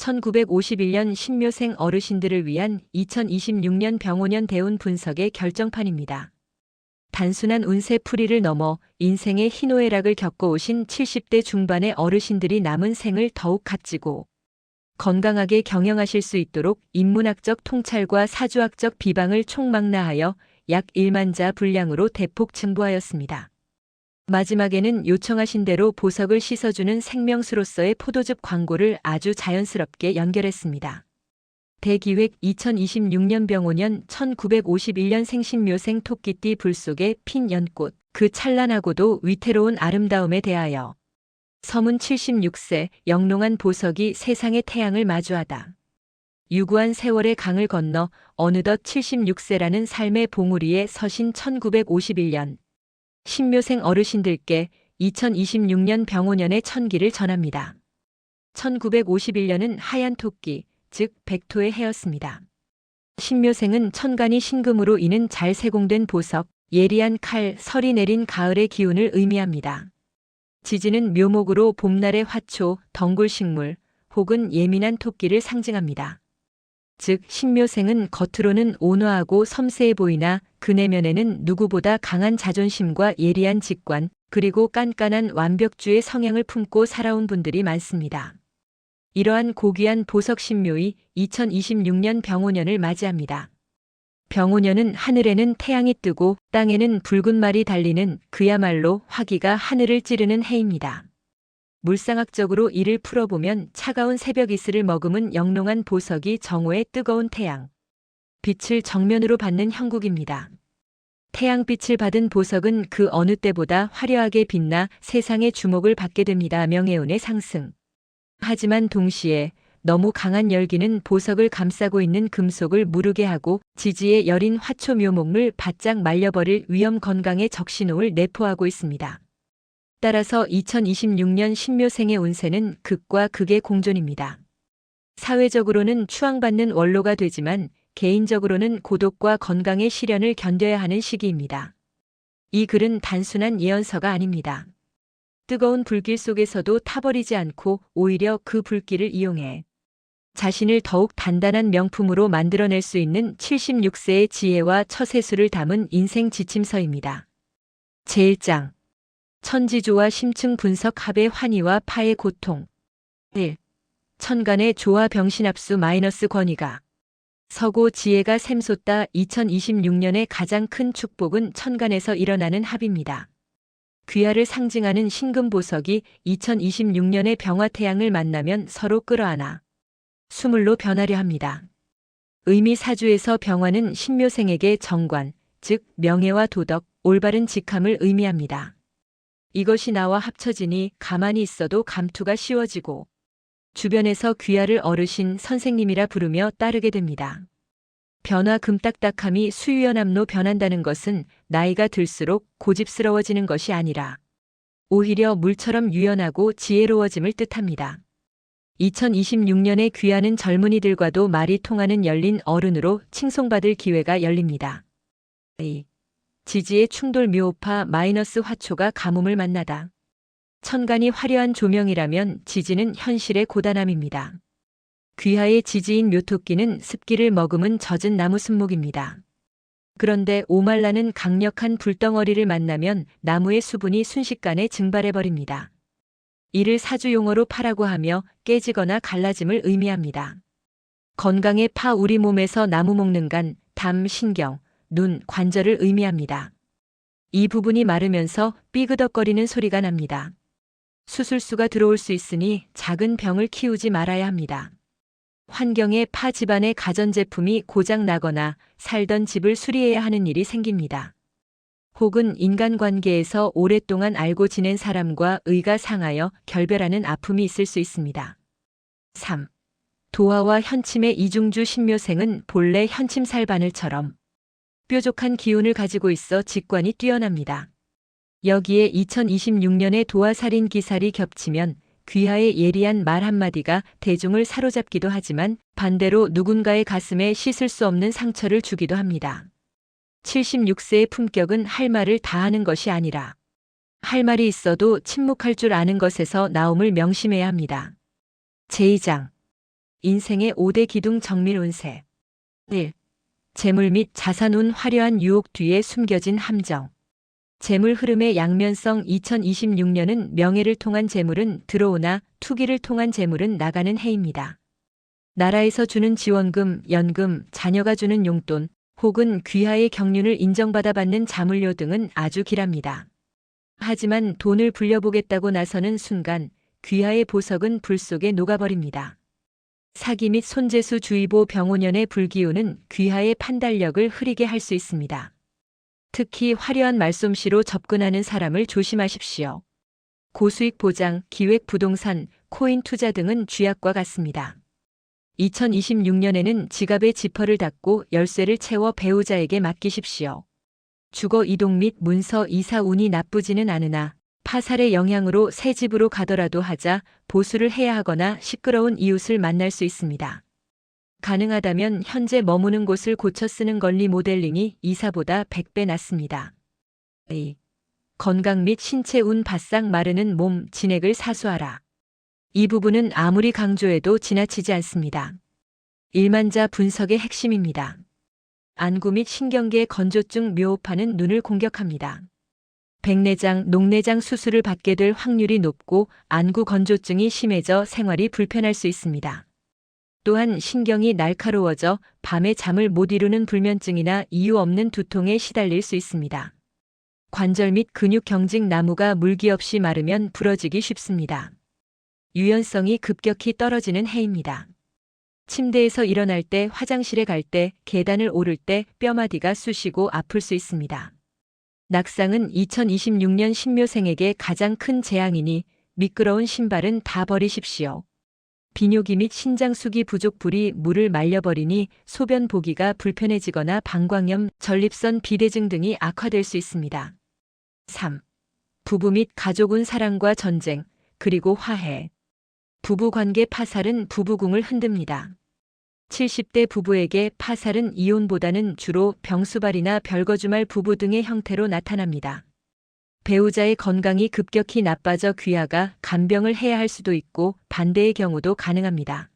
1951년 신묘생 어르신들을 위한 2026년 병오년 대운 분석의 결정판입니다. 단순한 운세 풀이를 넘어 인생의 희노애락을 겪어오신 70대 중반의 어르신들이 남은 생을 더욱 값지고 건강하게 경영하실 수 있도록 인문학적 통찰과 사주학적 비방을 총망라하여 약 1만 자 분량으로 대폭 증보하였습니다. 마지막에는 요청하신 대로 보석을 씻어주는 생명수로서의 포도즙 광고를 아주 자연스럽게 연결했습니다. 대기획 2026년 병오년 1951년 생신묘생 토끼띠 불 속의 핀 연꽃 그 찬란하고도 위태로운 아름다움에 대하여 서문 76세 영롱한 보석이 세상의 태양을 마주하다. 유구한 세월의 강을 건너 어느덧 76세라는 삶의 봉우리에 서신 1951년 신묘생 어르신들께 2026년 병오년의 천기를 전합니다. 1951년은 하얀 토끼, 즉 백토의 해였습니다. 신묘생은 천간이 신금으로 이는 잘 세공된 보석, 예리한 칼, 설이 내린 가을의 기운을 의미합니다. 지지는 묘목으로 봄날의 화초, 덩굴식물 혹은 예민한 토끼를 상징합니다. 즉 신묘생은 겉으로는 온화하고 섬세해 보이나 그 내면에는 누구보다 강한 자존심과 예리한 직관 그리고 깐깐한 완벽주의 성향을 품고 살아온 분들이 많습니다. 이러한 고귀한 보석 신묘이 2026년 병오년을 맞이합니다. 병오년은 하늘에는 태양이 뜨고 땅에는 붉은 말이 달리는 그야말로 화기가 하늘을 찌르는 해입니다. 물상학적으로 이를 풀어보면 차가운 새벽 이슬을 머금은 영롱한 보석이 정오의 뜨거운 태양. 빛을 정면으로 받는 형국입니다. 태양빛을 받은 보석은 그 어느 때보다 화려하게 빛나 세상의 주목을 받게 됩니다. 명예운의 상승. 하지만 동시에 너무 강한 열기는 보석을 감싸고 있는 금속을 무르게 하고 지지의 여린 화초 묘목을 바짝 말려버릴 위험 건강의 적신호를 내포하고 있습니다. 따라서 2026년 신묘생의 운세는 극과 극의 공존입니다. 사회적으로는 추앙받는 원로가 되지만 개인적으로는 고독과 건강의 시련을 견뎌야 하는 시기입니다. 이 글은 단순한 예언서가 아닙니다. 뜨거운 불길 속에서도 타버리지 않고 오히려 그 불길을 이용해 자신을 더욱 단단한 명품으로 만들어낼 수 있는 76세의 지혜와 처세술을 담은 인생 지침서입니다. 제1장 천지조와 심층 분석 합의 환희와 파의 고통 1. 천간의 조화 병신합수 마이너스 권위가 서고 지혜가 샘솟다 2026년의 가장 큰 축복은 천간에서 일어나는 합입니다. 귀하를 상징하는 신금보석이 2026년의 병화태양을 만나면 서로 끌어안아 수물로 변하려 합니다. 의미 사주에서 병화는 신묘생에게 정관, 즉 명예와 도덕, 올바른 직함을 의미합니다. 이것이 나와 합쳐지니 가만히 있어도 감투가 쉬워지고 주변에서 귀하를 어르신 선생님이라 부르며 따르게 됩니다. 변화 금딱딱함이 수유연암로 변한다는 것은 나이가 들수록 고집스러워지는 것이 아니라 오히려 물처럼 유연하고 지혜로워짐을 뜻합니다. 2026년에 귀하는 젊은이들과도 말이 통하는 열린 어른으로 칭송받을 기회가 열립니다. 지지의 충돌 묘파 마이너스 화초가 가뭄을 만나다. 천간이 화려한 조명이라면 지지는 현실의 고단함입니다. 귀하의 지지인 묘토끼는 습기를 머금은 젖은 나무 순목입니다. 그런데 오말라는 강력한 불덩어리를 만나면 나무의 수분이 순식간에 증발해버립니다. 이를 사주용어로 파라고 하며 깨지거나 갈라짐을 의미합니다. 건강의 파 우리 몸에서 나무 먹는 간, 담, 신경, 눈, 관절을 의미합니다. 이 부분이 마르면서 삐그덕거리는 소리가 납니다. 수술수가 들어올 수 있으니 작은 병을 키우지 말아야 합니다. 환경에 파 집안의 가전제품이 고장 나거나 살던 집을 수리해야 하는 일이 생깁니다. 혹은 인간관계에서 오랫동안 알고 지낸 사람과 의가 상하여 결별하는 아픔이 있을 수 있습니다. 3. 도화와 현침의 이중주 신묘생은 본래 현침살 바늘처럼 뾰족한 기운을 가지고 있어 직관이 뛰어납니다. 여기에 2026년의 도화살인 기살이 겹치면 귀하의 예리한 말 한마디가 대중을 사로잡기도 하지만 반대로 누군가의 가슴에 씻을 수 없는 상처를 주기도 합니다. 76세의 품격은 할 말을 다 하는 것이 아니라 할 말이 있어도 침묵할 줄 아는 것에서 나옴을 명심해야 합니다. 제2장 인생의 5대 기둥 정밀 운세. 1. 재물 및 자산 운 화려한 유혹 뒤에 숨겨진 함정. 재물 흐름의 양면성 2026년은 명예를 통한 재물은 들어오나 투기를 통한 재물은 나가는 해입니다. 나라에서 주는 지원금, 연금, 자녀가 주는 용돈, 혹은 귀하의 경륜을 인정받아 받는 자물료 등은 아주 길합니다. 하지만 돈을 불려보겠다고 나서는 순간 귀하의 보석은 불 속에 녹아버립니다. 사기 및 손재수 주의보 병오년의 불기운은 귀하의 판단력을 흐리게 할 수 있습니다. 특히 화려한 말솜씨로 접근하는 사람을 조심하십시오. 고수익 보장, 기획 부동산, 코인 투자 등은 쥐약과 같습니다. 2026년에는 지갑의 지퍼를 닫고 열쇠를 채워 배우자에게 맡기십시오. 주거 이동 및 문서 이사 운이 나쁘지는 않으나 파살의 영향으로 새 집으로 가더라도 하자 보수를 해야 하거나 시끄러운 이웃을 만날 수 있습니다. 가능하다면 현재 머무는 곳을 고쳐 쓰는 권리 모델링이 이사보다 100배 낫습니다. A. 건강 및 신체 운 바싹 마르는 몸 진액을 사수하라. 이 부분은 아무리 강조해도 지나치지 않습니다. 일만자 분석의 핵심입니다. 안구 및 신경계 건조증 묘호파는 눈을 공격합니다. 백내장, 녹내장 수술을 받게 될 확률이 높고 안구 건조증이 심해져 생활이 불편할 수 있습니다. 또한 신경이 날카로워져 밤에 잠을 못 이루는 불면증이나 이유 없는 두통에 시달릴 수 있습니다. 관절 및 근육 경직 나무가 물기 없이 마르면 부러지기 쉽습니다. 유연성이 급격히 떨어지는 해입니다. 침대에서 일어날 때, 화장실에 갈 때, 계단을 오를 때 뼈마디가 쑤시고 아플 수 있습니다. 낙상은 2026년 신묘생에게 가장 큰 재앙이니 미끄러운 신발은 다 버리십시오. 비뇨기 및 신장수기 부족 불이 물을 말려버리니 소변 보기가 불편해지거나 방광염, 전립선 비대증 등이 악화될 수 있습니다. 3. 부부 및 가족은 사랑과 전쟁, 그리고 화해. 부부 관계 파살은 부부궁을 흔듭니다. 70대 부부에게 파살은 이혼보다는 주로 병수발이나 별거주말 부부 등의 형태로 나타납니다. 배우자의 건강이 급격히 나빠져 귀하가 간병을 해야 할 수도 있고 반대의 경우도 가능합니다.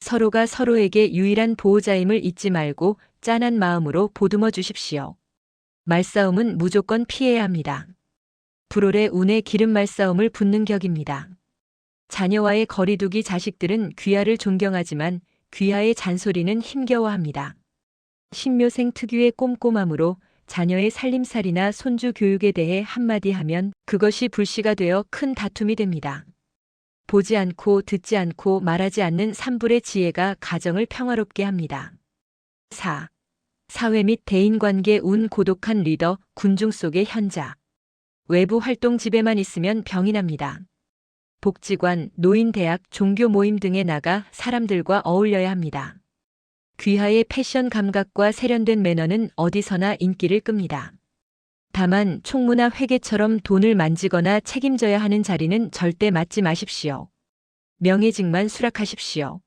서로가 서로에게 유일한 보호자임을 잊지 말고 짠한 마음으로 보듬어 주십시오. 말싸움은 무조건 피해야 합니다. 불올의 운의 기름 말싸움을 붙는 격입니다. 자녀와의 거리두기 자식들은 귀하를 존경하지만 귀하의 잔소리는 힘겨워합니다. 신묘생 특유의 꼼꼼함으로 자녀의 살림살이나 손주 교육에 대해 한마디 하면 그것이 불씨가 되어 큰 다툼이 됩니다. 보지 않고 듣지 않고 말하지 않는 산불의 지혜가 가정을 평화롭게 합니다. 4. 사회 및 대인관계 운 고독한 리더, 군중 속의 현자. 외부 활동 집에만 있으면 병이 납니다. 복지관, 노인대학, 종교 모임 등에 나가 사람들과 어울려야 합니다. 귀하의 패션 감각과 세련된 매너는 어디서나 인기를 끕니다. 다만 총무나 회계처럼 돈을 만지거나 책임져야 하는 자리는 절대 맡지 마십시오. 명예직만 수락하십시오.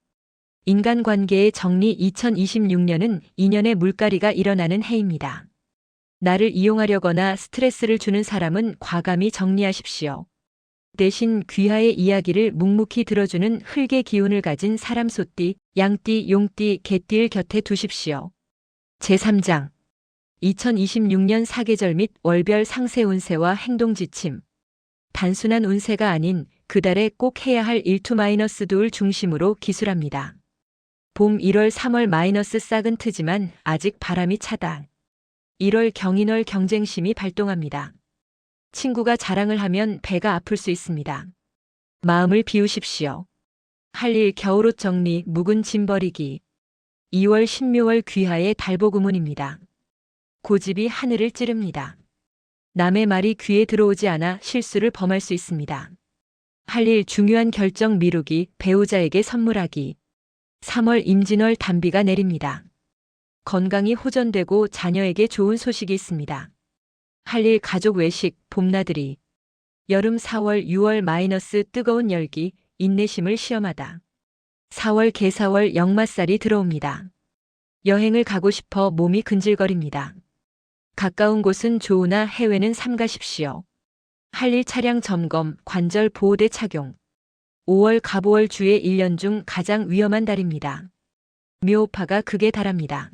인간관계의 정리 2026년은 인연의 물갈이가 일어나는 해입니다. 나를 이용하려거나 스트레스를 주는 사람은 과감히 정리하십시오. 대신 귀하의 이야기를 묵묵히 들어주는 흙의 기운을 가진 사람 소띠, 양띠, 용띠, 개띠를 곁에 두십시오. 제3장 2026년 사계절 및 월별 상세 운세와 행동 지침 단순한 운세가 아닌 그 달에 꼭 해야 할 일투 마이너스 두을 중심으로 기술합니다. 봄 1월 3월 마이너스 싹은 트지만 아직 바람이 차다. 1월 경인월 경쟁심이 발동합니다. 친구가 자랑을 하면 배가 아플 수 있습니다. 마음을 비우십시오. 할 일 겨울옷 정리, 묵은 짐 버리기. 2월 신묘월 귀하의 달보구문입니다. 고집이 하늘을 찌릅니다. 남의 말이 귀에 들어오지 않아 실수를 범할 수 있습니다. 할 일 중요한 결정 미루기, 배우자에게 선물하기. 3월 임진월 단비가 내립니다. 건강이 호전되고 자녀에게 좋은 소식이 있습니다. 할일 가족 외식, 봄나들이. 여름 4월 6월 마이너스 뜨거운 열기, 인내심을 시험하다. 4월 개사월 역마살이 들어옵니다. 여행을 가고 싶어 몸이 근질거립니다. 가까운 곳은 좋으나 해외는 삼가십시오. 할일 차량 점검, 관절 보호대 착용. 5월 갑오월 주의 1년 중 가장 위험한 달입니다. 묘파가 극에 달합니다.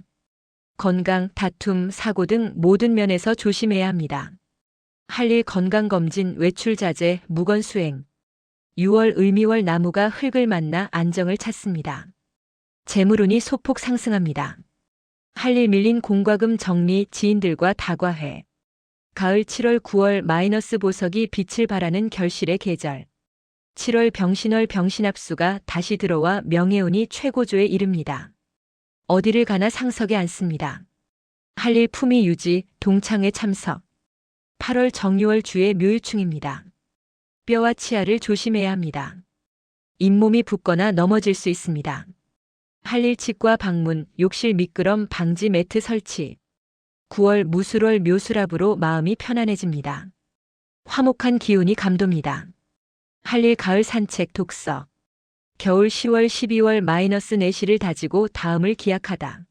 건강, 다툼, 사고 등 모든 면에서 조심해야 합니다. 할일 건강검진, 외출 자제, 무건 수행. 6월 을미월 나무가 흙을 만나 안정을 찾습니다. 재물운이 소폭 상승합니다. 할 일 밀린 공과금 정리, 지인들과 다과회. 가을 7월 9월 마이너스 보석이 빛을 발하는 결실의 계절. 7월 병신월 병신합수가 다시 들어와 명예운이 최고조에 이릅니다. 어디를 가나 상석에 앉습니다. 할일 품위 유지, 동창회 참석. 8월 정유월 주의 묘일충입니다. 뼈와 치아를 조심해야 합니다. 잇몸이 붓거나 넘어질 수 있습니다. 할일 치과 방문, 욕실 미끄럼 방지 매트 설치. 9월 무술월 묘수랍으로 마음이 편안해집니다. 화목한 기운이 감돕니다. 할일 가을 산책 독서. 겨울 10월 12월 마이너스 내시를 다지고 다음을 기약하다.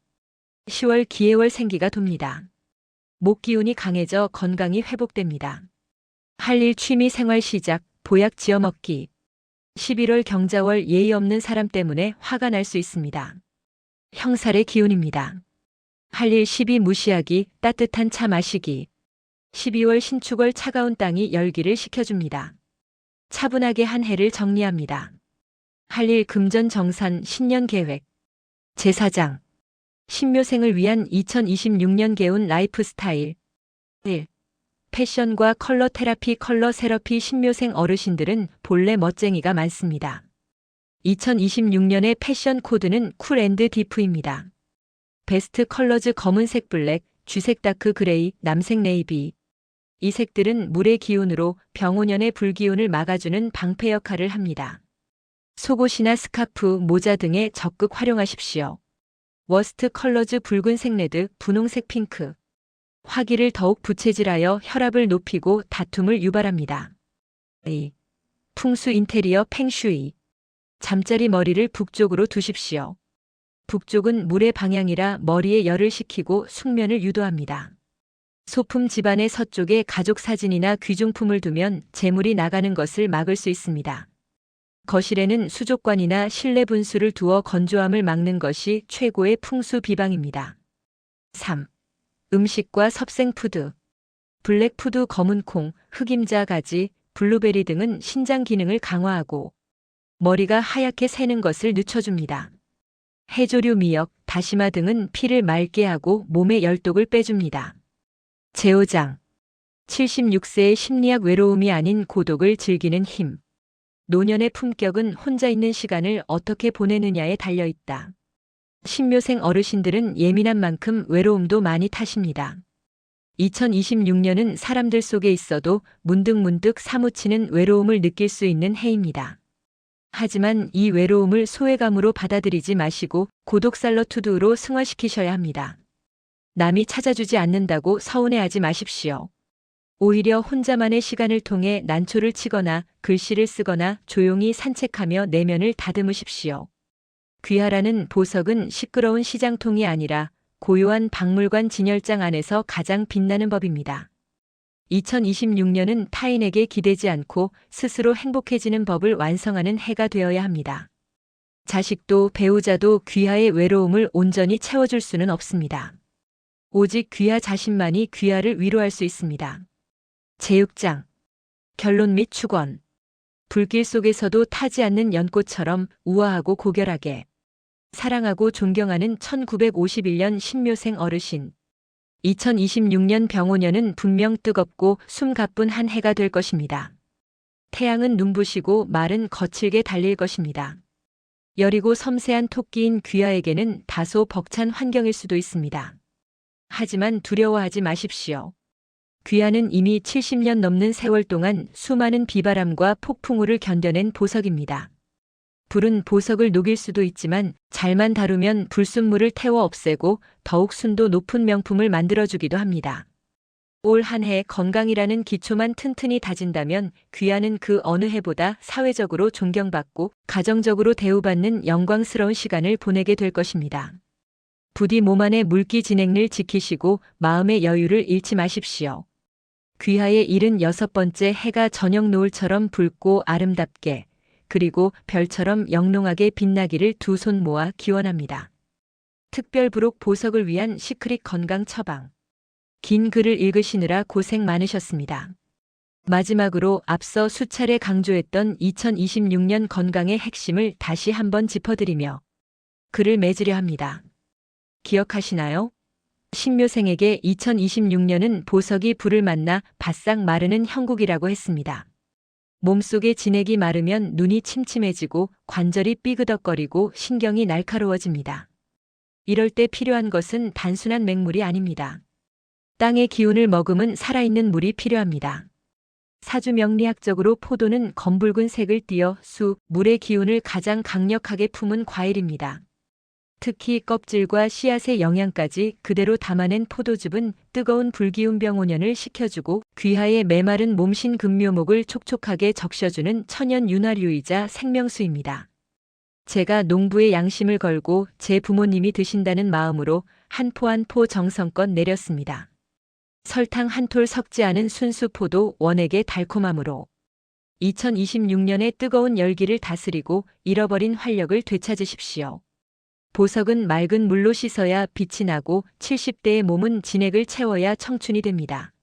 10월 기해월 생기가 돕니다. 목 기운이 강해져 건강이 회복됩니다. 할 일 취미 생활 시작, 보약 지어 먹기. 11월 경자월 예의 없는 사람 때문에 화가 날 수 있습니다. 형살의 기운입니다. 할 일 시비 무시하기, 따뜻한 차 마시기. 12월 신축월 차가운 땅이 열기를 식혀줍니다. 차분하게 한 해를 정리합니다. 할일 금전 정산 신년 계획. 제사장. 신묘생을 위한 2026년 개운 라이프 스타일. 1. 패션과 컬러 테라피 컬러 세러피 신묘생 어르신들은 본래 멋쟁이가 많습니다. 2026년의 패션 코드는 쿨 앤드 디프입니다. 베스트 컬러즈 검은색 블랙, 쥐색 다크 그레이, 남색 네이비. 이 색들은 물의 기운으로 병오년의 불기운을 막아주는 방패 역할을 합니다. 속옷이나 스카프, 모자 등에 적극 활용하십시오. 워스트 컬러즈 붉은색 레드, 분홍색 핑크. 화기를 더욱 부채질하여 혈압을 높이고 다툼을 유발합니다. A. 풍수 인테리어 팽슈이. 잠자리 머리를 북쪽으로 두십시오. 북쪽은 물의 방향이라 머리에 열을 식히고 숙면을 유도합니다. 소품 집안의 서쪽에 가족 사진이나 귀중품을 두면 재물이 나가는 것을 막을 수 있습니다. 거실에는 수족관이나 실내 분수를 두어 건조함을 막는 것이 최고의 풍수 비방입니다. 3. 음식과 섭생푸드. 블랙푸드 검은콩, 흑임자 가지, 블루베리 등은 신장 기능을 강화하고 머리가 하얗게 새는 것을 늦춰줍니다. 해조류 미역, 다시마 등은 피를 맑게 하고 몸의 열독을 빼줍니다. 제오장. 76세의 심리학 외로움이 아닌 고독을 즐기는 힘. 노년의 품격은 혼자 있는 시간을 어떻게 보내느냐에 달려 있다. 신묘생 어르신들은 예민한 만큼 외로움도 많이 타십니다. 2026년은 사람들 속에 있어도 문득문득 사무치는 외로움을 느낄 수 있는 해입니다. 하지만 이 외로움을 소외감으로 받아들이지 마시고 고독살러 투두로 승화시키셔야 합니다. 남이 찾아주지 않는다고 서운해하지 마십시오. 오히려 혼자만의 시간을 통해 난초를 치거나 글씨를 쓰거나 조용히 산책하며 내면을 다듬으십시오. 귀하라는 보석은 시끄러운 시장통이 아니라 고요한 박물관 진열장 안에서 가장 빛나는 법입니다. 2026년은 타인에게 기대지 않고 스스로 행복해지는 법을 완성하는 해가 되어야 합니다. 자식도 배우자도 귀하의 외로움을 온전히 채워줄 수는 없습니다. 오직 귀하 자신만이 귀하를 위로할 수 있습니다. 제6장 결론 및 축원 불길 속에서도 타지 않는 연꽃처럼 우아하고 고결하게 사랑하고 존경하는 1951년 신묘생 어르신 2026년 병오년은 분명 뜨겁고 숨가쁜 한 해가 될 것입니다. 태양은 눈부시고 말은 거칠게 달릴 것입니다. 여리고 섬세한 토끼인 귀하에게는 다소 벅찬 환경일 수도 있습니다. 하지만 두려워하지 마십시오. 귀하는 이미 70년 넘는 세월 동안 수많은 비바람과 폭풍우를 견뎌낸 보석입니다. 불은 보석을 녹일 수도 있지만 잘만 다루면 불순물을 태워 없애고 더욱 순도 높은 명품을 만들어주기도 합니다. 올 한 해 건강이라는 기초만 튼튼히 다진다면 귀하는 그 어느 해보다 사회적으로 존경받고 가정적으로 대우받는 영광스러운 시간을 보내게 될 것입니다. 부디 몸 안의 물기 진행을 지키시고 마음의 여유를 잃지 마십시오. 귀하의 76번째 해가 저녁 노을처럼 붉고 아름답게 그리고 별처럼 영롱하게 빛나기를 두 손 모아 기원합니다. 특별 부록 보석을 위한 시크릿 건강 처방. 긴 글을 읽으시느라 고생 많으셨습니다. 마지막으로 앞서 수차례 강조했던 2026년 건강의 핵심을 다시 한번 짚어드리며 글을 맺으려 합니다. 기억하시나요? 신묘생에게 2026년은 보석이 불을 만나 바싹 마르는 형국이라고 했습니다. 몸속에 진액이 마르면 눈이 침침해지고 관절이 삐그덕거리고 신경이 날카로워집니다. 이럴 때 필요한 것은 단순한 맹물이 아닙니다. 땅의 기운을 머금은 살아있는 물이 필요합니다. 사주 명리학적으로 포도는 검붉은 색을 띠어 수, 물의 기운을 가장 강력하게 품은 과일입니다. 특히 껍질과 씨앗의 영양까지 그대로 담아낸 포도즙은 뜨거운 불기운 병원연을 식혀주고 귀하의 메마른 몸신 금묘목을 촉촉하게 적셔주는 천연 윤활유이자 생명수입니다. 제가 농부의 양심을 걸고 제 부모님이 드신다는 마음으로 한 포 한 포 정성껏 내렸습니다. 설탕 한 톨 섞지 않은 순수 포도 원액의 달콤함으로 2026년의 뜨거운 열기를 다스리고 잃어버린 활력을 되찾으십시오. 보석은 맑은 물로 씻어야 빛이 나고 70대의 몸은 진액을 채워야 청춘이 됩니다.